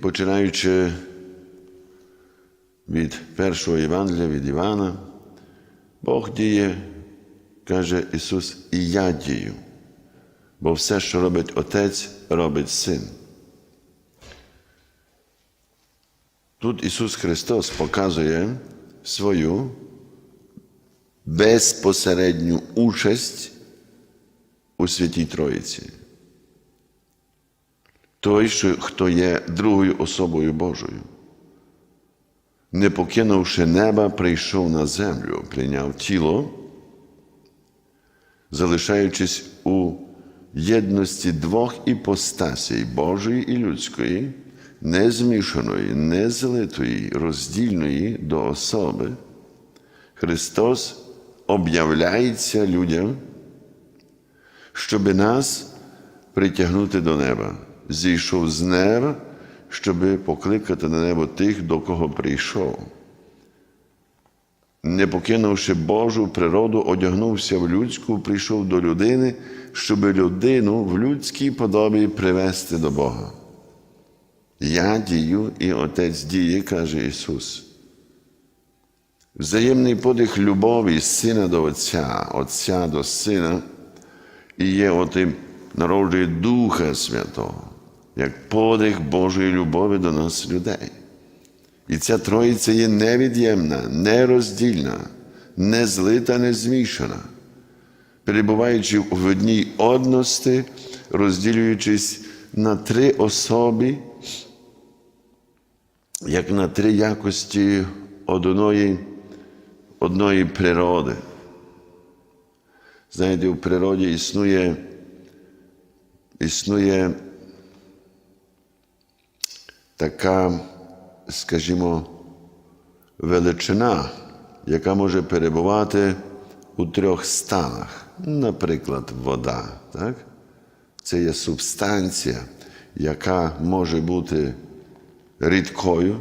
Починаючи від першого Євангелія, від Івана, Бог діє, каже Ісус, і я дію, бо все, що робить Отець, робить Син. Тут Ісус Христос показує свою безпосередню участь у Святій Троїці. Той, хто є другою особою Божою, не покинувши неба, прийшов на землю, прийняв тіло, залишаючись у єдності двох іпостасій Божої і людської, не змішаної, не злитої, роздільної до особи, Христос об'являється людям, щоби нас притягнути до неба. Зійшов з неба, щоби покликати на небо тих, до кого прийшов. Не покинувши Божу природу, одягнувся в людську, прийшов до людини, щоби людину в людській подобі привести до Бога. Я дію і Отець діє, каже Ісус. Взаємний подих любові сина до Отця, Отця до Сина, і є отим народжує Духа Святого, як подих Божої любові до нас, людей. І ця Троїця є невід'ємна, нероздільна, не злита, не змішана, перебуваючи в одній одності, розділюючись на три особи, як на три якості одної, одної природи. Знаєте, в природі існує, існує така, скажімо, величина, яка може перебувати у трьох станах. Наприклад, вода. Так? Це є субстанція, яка може бути рідкою,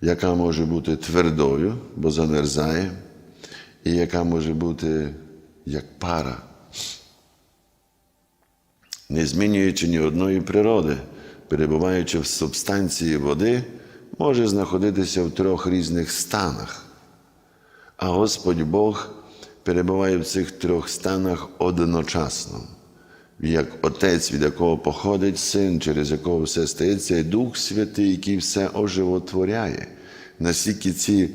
яка може бути твердою, бо замерзає, і яка може бути як пара, не змінюючи ні одної природи, перебуваючи в субстанції води, може знаходитися в трьох різних станах. А Господь Бог перебуває в цих трьох станах одночасно, як Отець, від якого походить Син, через якого все стається, і Дух Святий, який все оживотворяє. Наскільки ці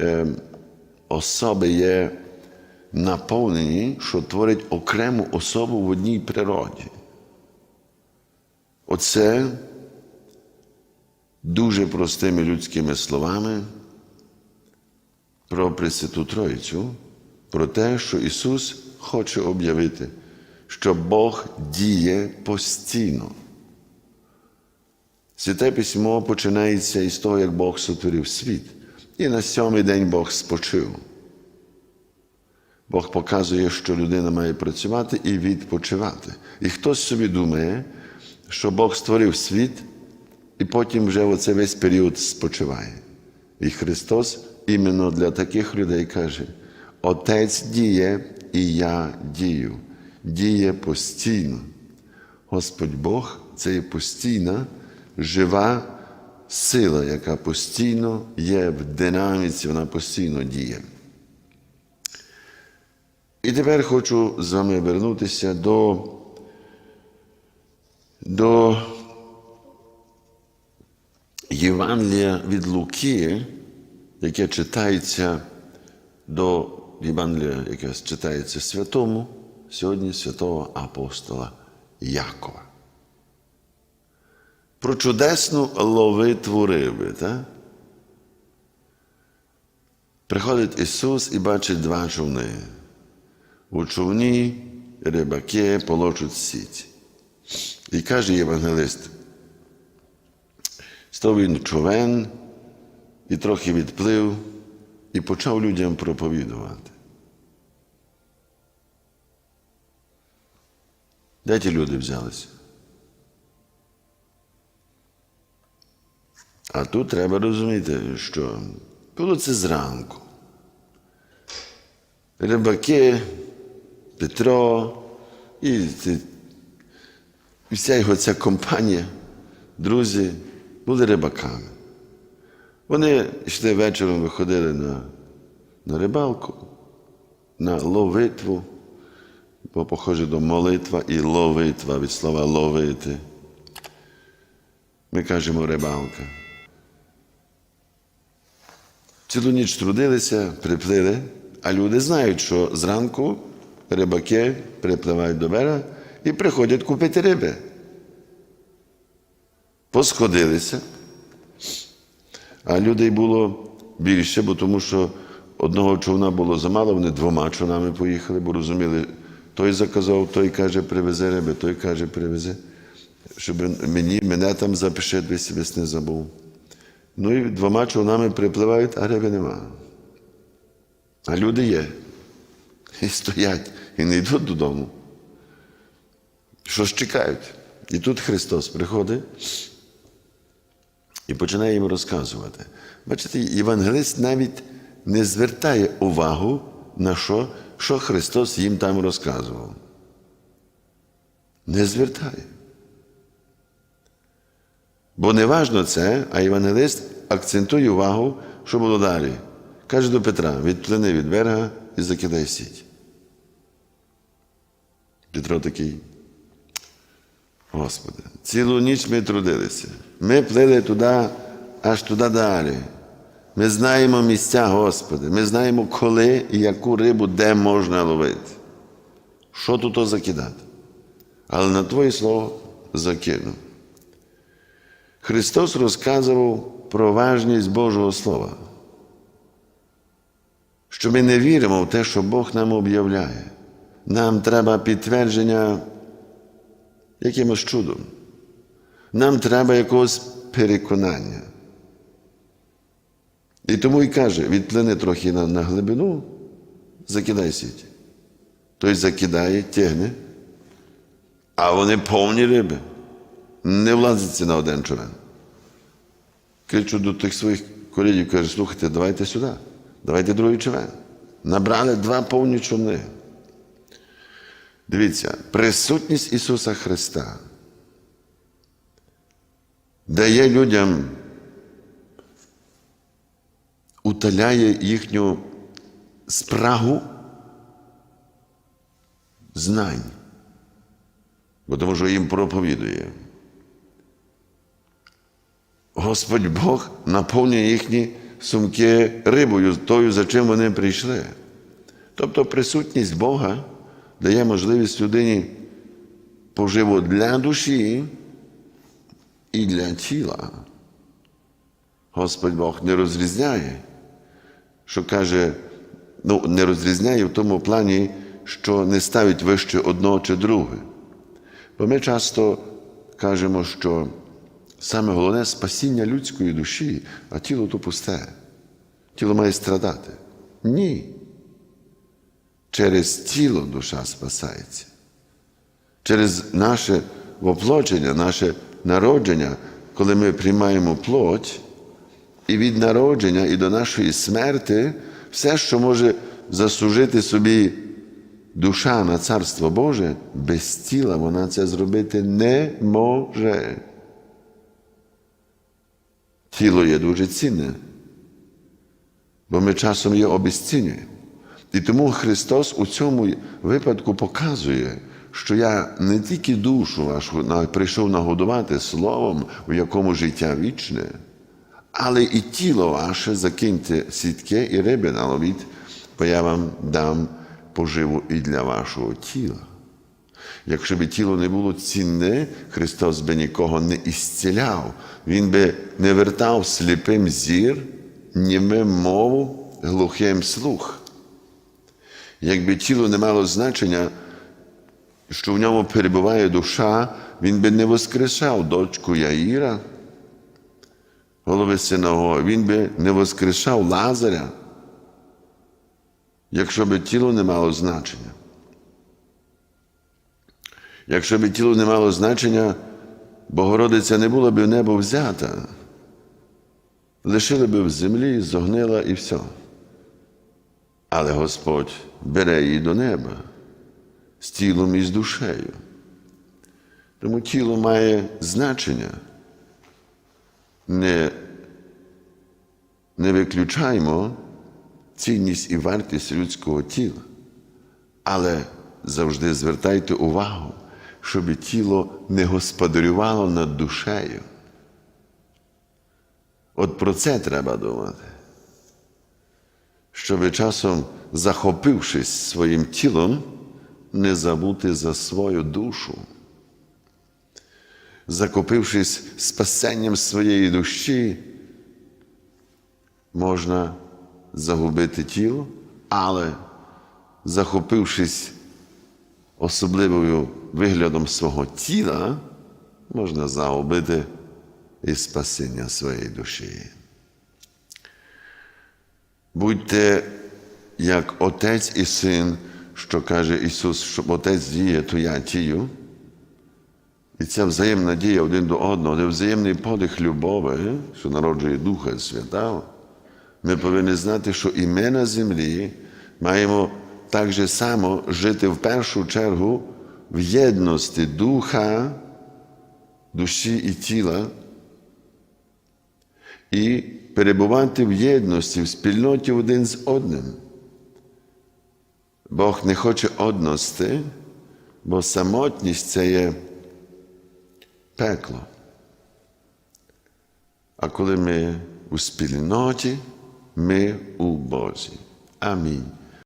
е, особи є наповнені, що творять окрему особу в одній природі. Оце дуже простими людськими словами про Пресвяту Троїцю, про те, що Ісус хоче об'явити, що Бог діє постійно. Святе письмо починається із того, як Бог сотворив світ. І на сьомий день Бог спочив. Бог показує, що людина має працювати і відпочивати. І хтось собі думає, що Бог створив світ, і потім вже оце весь період спочиває. І Христос іменно для таких людей каже: Отець діє, і я дію, діє постійно. Господь Бог це є постійна, жива сила, яка постійно є в динаміці, вона постійно діє. І тепер хочу з вами вернутися до, до Євангелія від Луки, яке читається до Євангелія, яке читається святому, сьогодні святого апостола Якова. Про чудесну ловитву риби. Так? Приходить Ісус і бачить два човни. У човні рибаки полочуть сіть. І каже євангелист, став він човен і трохи відплив, і почав людям проповідувати. Де ті люди взялися? А тут треба розуміти, що було це зранку. Рибаки, Петро і, і вся його ця компанія друзі були рибаками. Вони йшли вечором, виходили на, на рибалку, на ловитву, бо похоже до молитва і ловитва від слова ловити. Ми кажемо рибалка. Цілу ніч трудилися, приплили, а люди знають, що зранку рибаки припливають до берега і приходять купити риби. Посходилися, а людей було більше, бо тому що одного човна було замало, вони двома човнами поїхали, бо розуміли, той заказав, той каже, привезе риби, той каже, привезе, щоб мені, мене там запише, десь весь не забув. Ну і двома човнами припливають, а риби нема. А люди є. І стоять, і не йдуть додому. Що ж чекають? І тут Христос приходить і починає їм розказувати. Бачите, євангелист навіть не звертає увагу на що, що Христос їм там розказував. Не звертає. Бо не важно це, а євангелист акцентує увагу, що було далі. Каже до Петра: відплини від берега і закидай сіть. Петро такий. Господи, цілу ніч ми трудилися. Ми плили туди, аж туди далі. Ми знаємо місця, Господи, ми знаємо, коли і яку рибу де можна ловити. Що тут закидати? Але на Твоє слово закину. Христос розказував про важність Божого Слова, що ми не віримо в те, що Бог нам об'являє. Нам треба підтвердження якимось чудом. Нам треба якогось переконання. І тому і каже, відплини трохи на, на глибину, закидай сіті. Той закидає, тягне, а вони повні риби. Не влазиться на один човен. Кричу до тих своїх колегів, каже, слухайте, давайте сюди, давайте другий човен. Набрали два повні човни. Дивіться, присутність Ісуса Христа дає людям, утоляє їхню спрагу знань, бо тому що їм проповідує. Господь Бог наповнює їхні сумки рибою, тою, за чим вони прийшли. Тобто присутність Бога дає можливість людині поживу для душі і для тіла. Господь Бог не розрізняє, що каже, ну, не розрізняє в тому плані, що не ставить вище одного чи друге. Бо ми часто кажемо, що саме головне спасіння людської душі, а тіло то пусте. Тіло має страдати. Ні. Через тіло душа спасається. Через наше воплочення, наше народження, коли ми приймаємо плоть, і від народження і до нашої смерти, все, що може заслужити собі душа на Царство Боже, без тіла вона це зробити не може. Тіло є дуже цінне, бо ми часом його обезцінюємо. І тому Христос у цьому випадку показує, що я не тільки душу вашу прийшов нагодувати словом, у якому життя вічне, але і тіло ваше закиньте сітки і риби наловіть, бо я вам дам поживу і для вашого тіла. Якщо б тіло не було цінне, Христос би нікого не ісціляв, Він би не вертав сліпим зір, німим мову, глухим слух. Якби тіло не мало значення, що в ньому перебуває душа, він би не воскрешав дочку Яїра, голови синагоги, він би не воскрешав Лазаря, якщо би тіло не мало значення. Якщо б тіло не мало значення, Богородиця не була б в небо взята, лишили б в землі, зогнила і все. Але Господь бере її до неба з тілом і з душею. Тому тіло має значення, не, не виключаємо цінність і вартість людського тіла, але завжди звертайте увагу, щоб тіло не господарювало над душею. От про це треба думати. Щоб часом, захопившись своїм тілом, не забути за свою душу. Закопившись спасенням своєї душі, можна загубити тіло, але захопившись особливою виглядом свого тіла, можна загубити і спасіння своєї душі. Будьте як отець і син, що каже Ісус, щоб отець діє, то я тію. І ця взаємна дія один до одного, де взаємний подих любові, що народжує Духа Святого, ми повинні знати, що і ми на землі маємо так же само жити в першу чергу в єдності духа, душі і тіла, і перебувати в єдності, в спільноті один з одним. Бог не хоче одності, бо самотність це є пекло. А коли ми у спільноті, ми у Бозі. Амінь.